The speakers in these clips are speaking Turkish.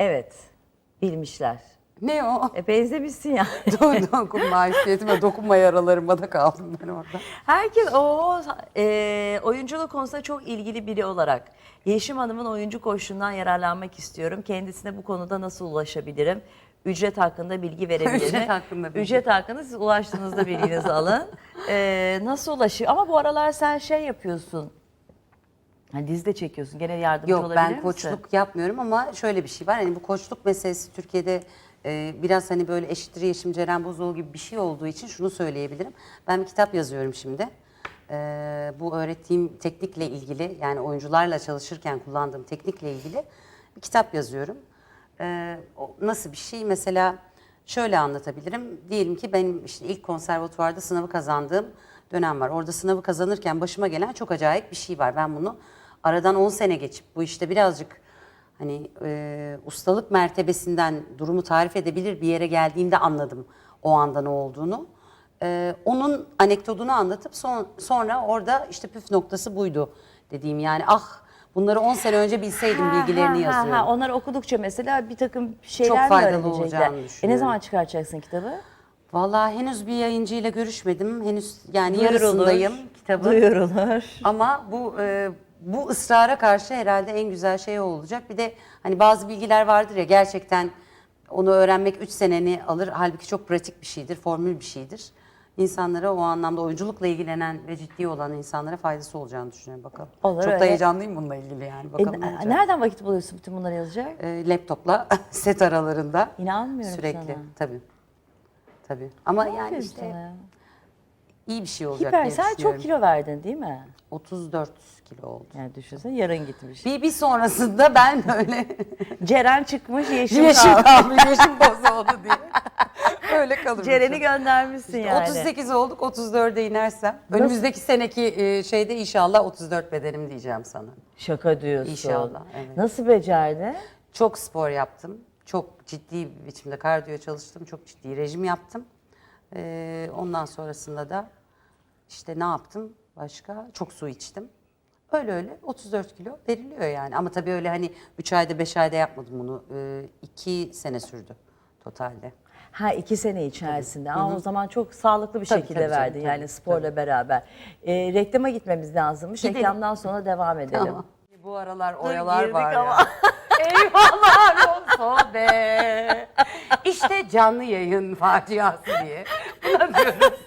Evet. Bilmişler. Ne o? E benzemişsin ya. dokunma haysiyetime, dokunma yaralarıma da kaldım ben orada. Herkes o e, oyunculuk konusunda çok ilgili biri olarak Yeşim Hanım'ın oyuncu koşulundan yararlanmak istiyorum. Kendisine bu konuda nasıl ulaşabilirim? Ücret hakkında bilgi verebilirim. Ücret hakkında bilgi. Ücret hakkında siz ulaştığınızda bilginizi alın. E, nasıl ulaşıyor? Ama bu aralar sen şey yapıyorsun. Hani dizide çekiyorsun. Gene yardımcı Yok olabilir ben misin? koçluk yapmıyorum ama şöyle bir şey var. Hani bu koçluk meselesi Türkiye'de e, biraz hani böyle eşittir Yeşim Ceren Bozoğlu gibi bir şey olduğu için şunu söyleyebilirim. Ben bir kitap yazıyorum şimdi. E, bu öğrettiğim teknikle ilgili yani oyuncularla çalışırken kullandığım teknikle ilgili bir kitap yazıyorum. E, o nasıl bir şey? Mesela şöyle anlatabilirim. Diyelim ki benim işte ilk konservatuvarda sınavı kazandığım dönem var. Orada sınavı kazanırken başıma gelen çok acayip bir şey var. Ben bunu aradan 10 sene geçip bu işte birazcık hani e, ustalık mertebesinden durumu tarif edebilir bir yere geldiğimde anladım o anda ne olduğunu. E, onun anekdotunu anlatıp son, sonra orada işte püf noktası buydu dediğim yani ah bunları 10 sene önce bilseydim bilgilerini ha, ha, yazıyorum. ha. Onları okudukça mesela bir takım şeyler Çok faydalı olacağını E ne zaman çıkartacaksın kitabı? Vallahi henüz bir yayıncıyla görüşmedim. Henüz yani Duyurulur. yarısındayım kitabın. Duyurulur. Ama bu e, bu ısrara karşı herhalde en güzel şey o olacak. Bir de hani bazı bilgiler vardır ya gerçekten onu öğrenmek 3 seneni alır. Halbuki çok pratik bir şeydir, formül bir şeydir. İnsanlara o anlamda oyunculukla ilgilenen ve ciddi olan insanlara faydası olacağını düşünüyorum bakalım. Olur, çok öyle. da heyecanlıyım bununla ilgili yani. E, Bakalım ne olacak. nereden vakit buluyorsun bütün bunları yazacak? E, laptopla set aralarında İnanmıyorum sürekli. sana. Tabii. Tabii. Ama yani işte sana ya. İyi bir şey olacak Hiper, diye sen düşünüyorum. çok kilo verdin değil mi? 34 kilo oldu. Yani düşünsene yarın gitmiş. Bir, bir sonrasında ben böyle Ceren çıkmış yeşil, yeşil kalmış. kalmış, yeşil boz oldu diye. Öyle kalırım. Ceren'i göndermişsin yani. 38 olduk, 34'e inersem. Önümüzdeki seneki e, şeyde inşallah 34 bedenim diyeceğim sana. Şaka diyorsun. İnşallah, evet. Nasıl becerdin? Çok spor yaptım. Çok ciddi bir biçimde kardiyo çalıştım. Çok ciddi rejim yaptım. Ee, ondan sonrasında da işte ne yaptım başka? Çok su içtim. Öyle öyle 34 kilo veriliyor yani. Ama tabii öyle hani 3 ayda 5 ayda yapmadım bunu. 2 sene sürdü totalde. Ha iki sene içerisinde. Ama o zaman çok sağlıklı bir Tabii, şekilde tabii verdin tabii, yani sporla beraber. E, reklama gitmemiz lazımmış. Gidelim. Reklamdan sonra devam edelim. Tamam. Bu aralar oyalar girdik var ama. ya. Eyvallah olsun be. İşte canlı yayın faciası diye. Buna diyoruz.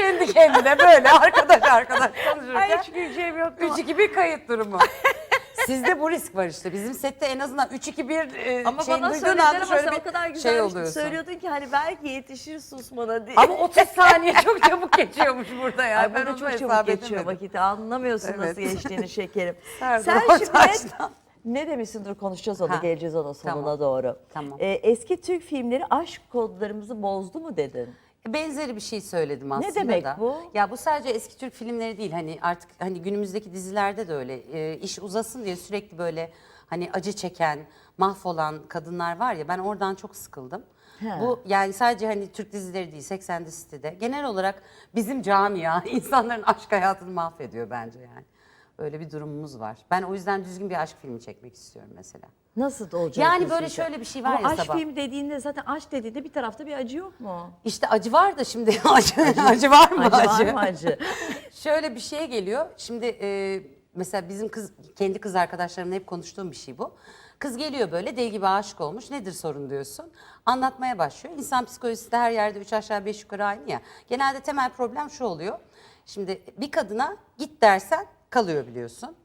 Kendi kendine böyle arkadaş arkadaş konuşurken. Ay hiç güleceğim yok. 3-2-1 kayıt durumu. Sizde bu risk var işte. Bizim sette en azından 3-2-1 e, Ama şeyini bana duyduğun söylediler anda ama şöyle sen bir o kadar güzel şey bir oluyorsun. söylüyordun ki hani belki yetişir susmana diye. Ama 30 saniye çok çabuk geçiyormuş burada ya. Ay ben burada çok çabuk geçiyor vakit. Anlamıyorsun Evet. nasıl geçtiğini şekerim. Sen şimdi Ortaç'tan. ne, ne demişsin dur konuşacağız onu Ha, geleceğiz onun sonuna tamam. doğru. Tamam. Ee, eski Türk filmleri aşk kodlarımızı bozdu mu dedin? Benzeri bir şey söyledim aslında demek da. bu? Ya bu sadece eski Türk filmleri değil hani artık hani günümüzdeki dizilerde de öyle e, iş uzasın diye sürekli böyle hani acı çeken, mahvolan kadınlar var ya ben oradan çok sıkıldım. He. Bu yani sadece hani Türk dizileri değil 80 dizisi de genel olarak bizim camia insanların aşk hayatını mahvediyor bence yani. Öyle bir durumumuz var. Ben o yüzden düzgün bir aşk filmi çekmek istiyorum mesela. Nasıl olacak? Yani böyle sen? şöyle bir şey var Ama ya aşk sabah. filmi dediğinde zaten aşk dediğinde bir tarafta bir acı yok mu? İşte acı var da şimdi acı, acı var mı Acı, acı? var mı acı? Şöyle bir şeye geliyor. Şimdi e, mesela bizim kız kendi kız arkadaşlarımla hep konuştuğum bir şey bu. Kız geliyor böyle deli gibi aşık olmuş. Nedir sorun diyorsun. Anlatmaya başlıyor. İnsan psikolojisi de her yerde üç aşağı beş yukarı aynı ya. Genelde temel problem şu oluyor. Şimdi bir kadına git dersen kalıyor biliyorsun.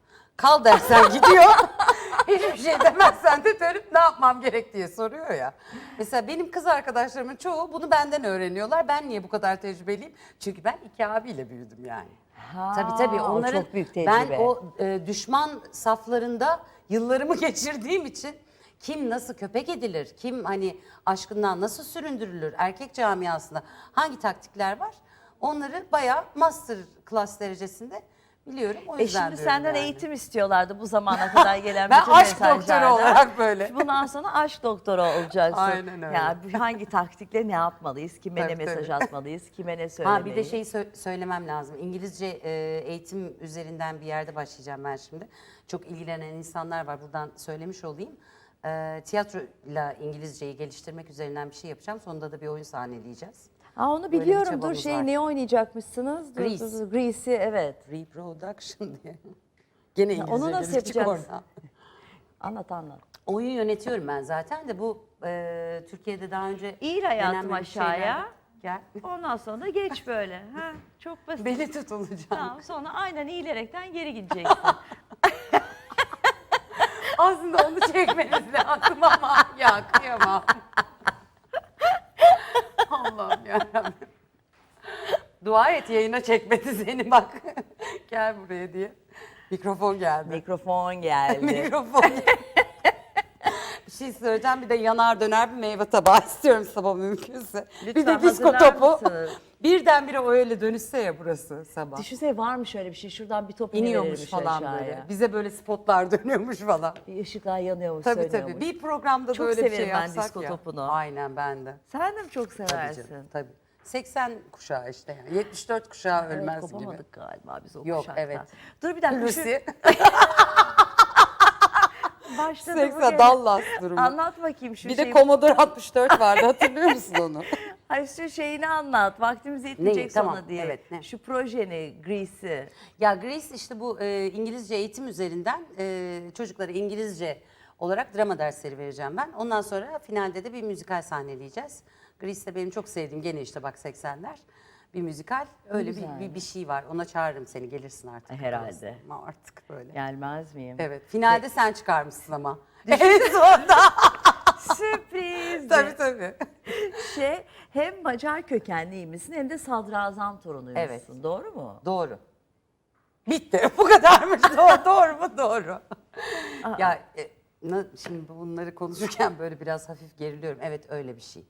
Kal dersen gidiyor. Hiçbir şey demezsen de dönüp ne yapmam gerek diye soruyor ya. Mesela benim kız arkadaşlarımın çoğu bunu benden öğreniyorlar. Ben niye bu kadar tecrübeliyim? Çünkü ben iki abiyle büyüdüm yani. Ha, tabii tabii o onların çok büyük ben tecrübe. o e, düşman saflarında yıllarımı geçirdiğim için kim nasıl köpek edilir, kim hani aşkından nasıl süründürülür erkek camiasında hangi taktikler var onları bayağı master class derecesinde biliyorum. O E yüzden şimdi diyorum senden yani. eğitim istiyorlardı bu zamana kadar gelen Ben bütün aşk doktoru mesajlarda. olarak böyle. Bundan sonra aşk doktoru olacaksın. Aynen öyle. Ya bu hangi taktikle ne yapmalıyız? Kime ne Tabii, mesaj atmalıyız? Kime ne söylemeliyiz? Ha bir de şey sö- söylemem lazım. İngilizce e, eğitim üzerinden bir yerde başlayacağım ben şimdi. Çok ilgilenen insanlar var. Buradan söylemiş olayım. e, tiyatroyla İngilizceyi geliştirmek üzerinden bir şey yapacağım. Sonunda da bir oyun sahneleyeceğiz. Ha onu bir biliyorum. Dur çabamız şey var. ne oynayacakmışsınız? Dur, Grease. dur, dur. Grease'i evet. Reproduction diye. Gene İngilizce onu nasıl gelecek yapacağız? Anlat anlat. Oyun yönetiyorum ben zaten de bu e, Türkiye'de daha önce İyi hayatım denenmemiş aşağıya. şeyler- Gel. Ondan sonra da geç böyle. Ha, çok basit. Beli tutulacağım. Tamam sonra aynen iyilerekten geri gideceksin. Aslında onu çekmeniz lazım ama ya kıyamam. Allah'ım yarabbim. Dua et yayına çekmedi seni bak. Gel buraya diye. Mikrofon geldi. Mikrofon geldi. Mikrofon geldi. Şey söyleyeceğim bir de yanar döner bir meyve tabağı istiyorum sabah mümkünse. bir Lütfen de disko hazırlar topu. mısınız? Birdenbire o öyle dönüşse ya burası sabah. Düşünsene var mı şöyle bir şey? Şuradan bir top İniyormuş iniverirmiş falan aşağıya. böyle. Bize böyle spotlar dönüyormuş falan. Bir ışıklar yanıyormuş, Tabii sönüyormuş. tabii. Bir programda Çok böyle bir şey severim ben yapsak disko ya. topunu. Aynen ben de. Sen de mi çok Tabii seversin? canım. Tabii. 80 kuşağı işte yani. 74 kuşağı Evet, ölmez gibi. kopamadık galiba biz o Yok, kuşaktan. evet. Dur bir dakika. şu- Lucy. Başladı 80 bugün. Dallas durumu. Anlat bakayım şu bir şeyi. de Commodore 64 vardı hatırlıyor musun onu? Hayır şu şeyini anlat. Vaktimiz yetmeyecek Neyi? sonra Tamam, diye. evet, ne? Şu projeni, Grease'i. Ya Grace işte bu e, İngilizce eğitim üzerinden e, çocuklara İngilizce olarak drama dersleri vereceğim ben. Ondan sonra finalde de bir müzikal sahneleyeceğiz. Grease de benim çok sevdiğim gene işte bak 80'ler bir müzikal. Öyle bir, güzel. bir, bir şey var. Ona çağırırım seni gelirsin artık. Herhalde. Ama artık böyle. Gelmez miyim? Evet. Finalde sen çıkarmışsın ama. en sonunda. Sürpriz. tabii tabii. Şey, hem Macar kökenliymişsin hem de sadrazam torunuymuşsun. Evet. Doğru mu? Doğru. Bitti. Bu kadarmış. doğru, doğru mu? Doğru. ya e, na- şimdi bunları konuşurken böyle biraz hafif geriliyorum. Evet öyle bir şey.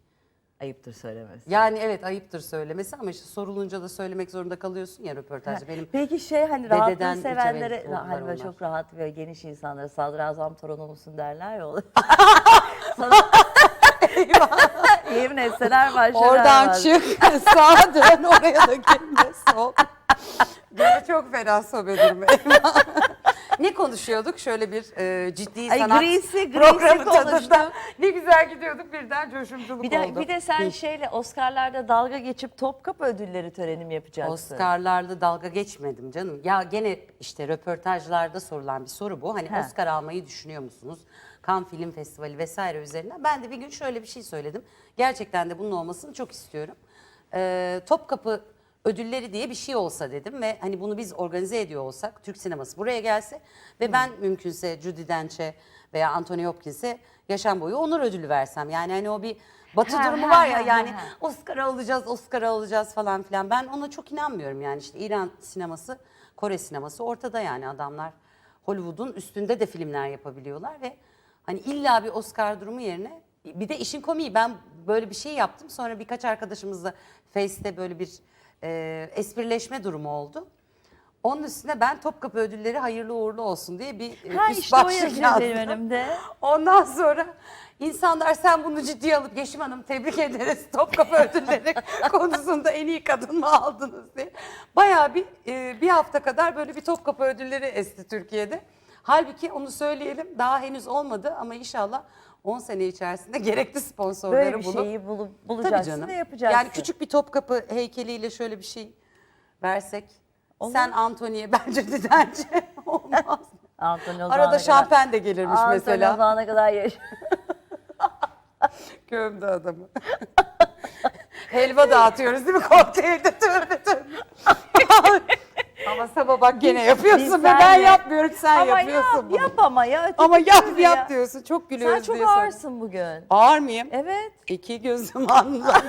Ayıptır söylemesi. Yani evet ayıptır söylemesi ama işte sorulunca da söylemek zorunda kalıyorsun ya röportajda. Benim Peki şey hani Dededen rahatlığı sevenlere mütevellit oldular hani böyle onlar. çok rahat ve geniş insanlara sadrazam torunu musun derler ya. Yemin etseler başlar. oradan vermez. çık sağa dön oraya da girme sol. Gene çok fena sobedirme. Ne konuşuyorduk? Şöyle bir e, ciddi Ay, sanat Grease'i- programı Grease'i tadında. Ne güzel gidiyorduk birden coşumculuk Bir de, oldu. bir de sen şeyle Oscar'larda dalga geçip Topkapı ödülleri töreni mi yapacaksın? Oscar'larda dalga geçmedim canım. Ya gene işte röportajlarda sorulan bir soru bu. Hani He. Oscar almayı düşünüyor musunuz? Cannes Film Festivali vesaire üzerinden. Ben de bir gün şöyle bir şey söyledim. Gerçekten de bunun olmasını çok istiyorum. Ee, Topkapı ödülleri diye bir şey olsa dedim ve hani bunu biz organize ediyor olsak Türk sineması buraya gelse ve ben mümkünse Judy Dench'e veya Anthony Hopkins'e yaşam boyu onur ödülü versem. Yani hani o bir batı Ha, durumu ha, var ya ha, yani ha. Oscar alacağız, Oscar alacağız falan filan. Ben ona çok inanmıyorum yani işte İran sineması, Kore sineması ortada yani adamlar Hollywood'un üstünde de filmler yapabiliyorlar ve hani illa bir Oscar durumu yerine bir de işin komiği ben böyle bir şey yaptım. Sonra birkaç arkadaşımızla Face'te böyle bir e, esprileşme durumu oldu. Onun üstüne ben Topkapı ödülleri hayırlı uğurlu olsun diye bir e, Ha üst işte başlık yazdım. önümde. Ondan sonra insanlar sen bunu ciddiye alıp Yeşim Hanım tebrik ederiz Topkapı ödülleri konusunda en iyi kadın mı aldınız diye. Bayağı bir e, bir hafta kadar böyle bir Topkapı ödülleri esti Türkiye'de. Halbuki onu söyleyelim daha henüz olmadı ama inşallah 10 sene içerisinde gerekli sponsorları Böyle bir bulup. şeyi bulup bulacaksın canım. ve yapacaksın. Yani küçük bir Topkapı heykeliyle şöyle bir şey versek. Olur. Sen Antony'ye bence didence olmaz. Antonio Zaha'na Arada kadar- şampen de gelirmiş Antonio mesela. Zaha'na kadar yaş. Gömdü adamı. Helva dağıtıyoruz değil mi kokteylde tövbe tövbe. Ama sabah bak gene yapıyorsun ve ben senle- yapmıyorum sen ama yapıyorsun yap, bunu. yap ama ya. öteki Ama yap türlü yap ya. diyorsun çok Sen gülüyoruz çok diye ağırsın bugün. Ağır mıyım? Evet. İki gözüm anlamadı.